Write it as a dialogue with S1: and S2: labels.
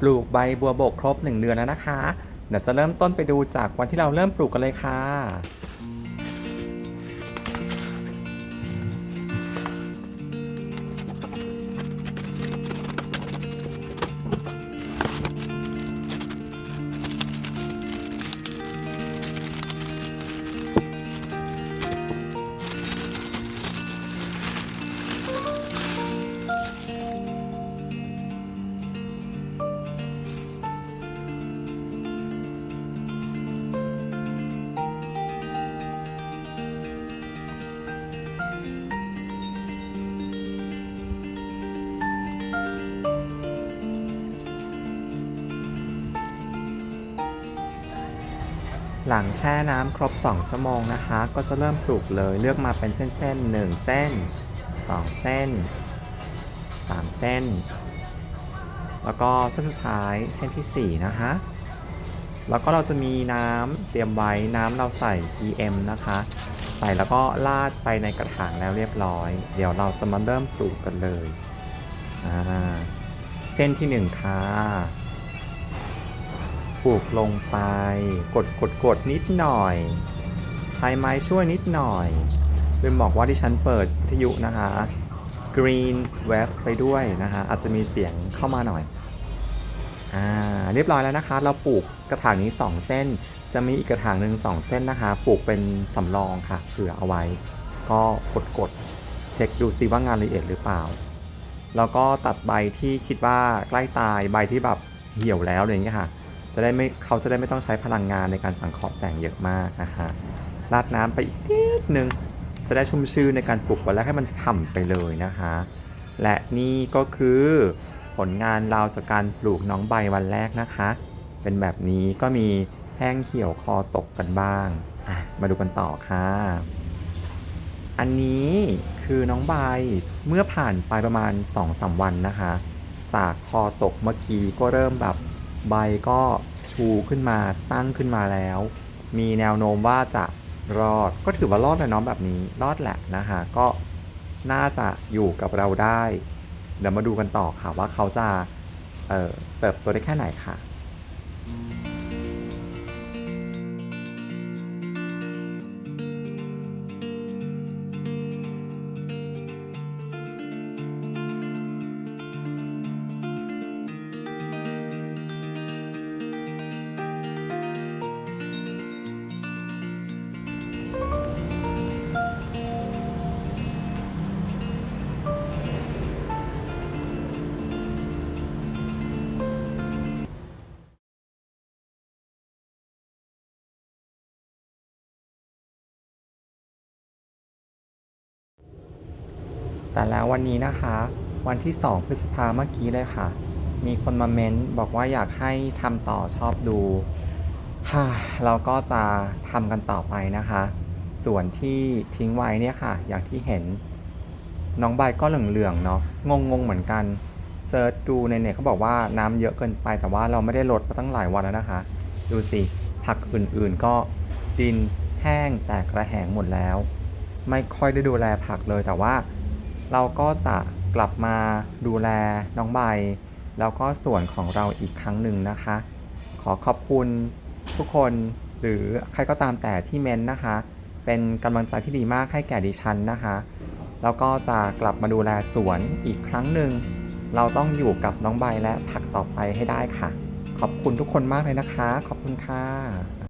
S1: ปลูกใบบัวบกครบ 1 เดือนแล้วนะคะ เดี๋ยวจะเริ่มต้นไปดูจากวันที่เราเริ่มปลูกกันเลยค่ะ หลังแช่น้ำครบ 2 ชั่วโมงนะคะ ก็จะเริ่มปลูกเลยเลือกมาเป็นเส้นๆ 1 เส้น 2 เส้น 3 เส้น แล้วก็เส้นสุดท้ายเส้นทีสี่ 4 นะคะ แล้วก็เราจะมีน้ำเตรียมไว้น้ำเราใส่ EM นะคะ ใส่แล้วก็ลาดไปในกระถางแล้วเรียบร้อย เดี๋ยวเราจะมาเริ่มปลูกกันเลย เส้นที่ 1 ค่ะ ปลูกลงไป กดกดกดนิดหน่อย ใช้ไม้ช่วยนิดหน่อยลืมบอกว่าที่ฉันเปิดวิทยุนะคะ Green Wave ไปด้วยนะคะอาจจะมีเสียงเข้ามาหน่อยอ่าเรียบร้อยแล้วนะคะ เราปลูกกระถางนี้ 2 เส้น จะมีอีกกระถางหนึ่ง2 เส้นนะคะ ปลูกเป็นสำรองค่ะเผื่อเอาไว้ ก็กดกดเช็คดูซิว่างานละเอียดหรือเปล่า แล้วก็ตัดใบที่คิดว่าใกล้ตายใบที่แบบเหี่ยวแล้วอะไรอย่างเงี้ยค่ะ จะได้ไม่เขาจะได้ไม่ต้องใช้พลังงานในการสังเคราะห์แสงเยอะมากนะคะราดน้ำไปอีกนิดนึงจะได้ชุ่มชื่นในการปลูกวันแรกให้มันฉ่ำไปเลยนะคะ และนี่ก็คือผลงานเราจากการปลูกน้องใบวันแรกนะคะ เป็นแบบนี้ก็มีแห้งเหี่ยวคอตกกันบ้าง มาดูกันต่อค่ะ อันนี้คือน้องใบเมื่อผ่านไปประมาณ 2-3 วันนะคะ จากคอตกเมื่อกี้ก็เริ่มแบบใบก็ ชูขึ้นมาตั้งขึ้นมาแล้ว มีแนวโน้มว่าจะรอดก็ถือว่ารอดนะน้องแบบนี้รอดแหละนะคะก็น่าจะอยู่กับเราได้ เดี๋ยวมาดูกันต่อค่ะว่าเขาจะเเติบโตได้แค่ไหนค่ะ แต่แล้ววันนี้นะคะ วันที่ 2 พฤษภาเมื่อกี้เลยค่ะ มีคนมาเม้นบอกว่าอยากให้ทำต่อชอบดูฮ่าเราก็จะทำกันต่อไปนะคะ ส่วนที่ทิ้งไว้เนี่ยค่ะ อย่างที่เห็นน้องใบก็เหลืองๆเนาะงงงๆเหมือนกันเซิร์ชดูในเน็ตเขาบอกว่าน้ำเยอะเกินไปแต่ว่าเราไม่ได้ลดมาตั้งหลายวันแล้วนะคะ ดูสิผักอื่นๆก็ดินแห้งแตกกระแหงหมดแล้ว ไม่ค่อยได้ดูแลผักเลยแต่ว่า เราก็จะกลับมาดูแลน้องใบ แล้วก็ส่วนของเราอีกครั้งหนึ่งนะคะ ขอขอบคุณทุกคนหรือใครก็ตามแต่ที่เมนต์นะคะ เป็นกำลังใจที่ดีมากให้แก่ดิฉันนะคะ แล้วก็จะกลับมาดูแลสวนอีกครั้งหนึ่ง เราต้องอยู่กับน้องใบและผักต่อไปให้ได้ค่ะ ขอบคุณทุกคนมากเลยนะคะ ขอบคุณค่ะ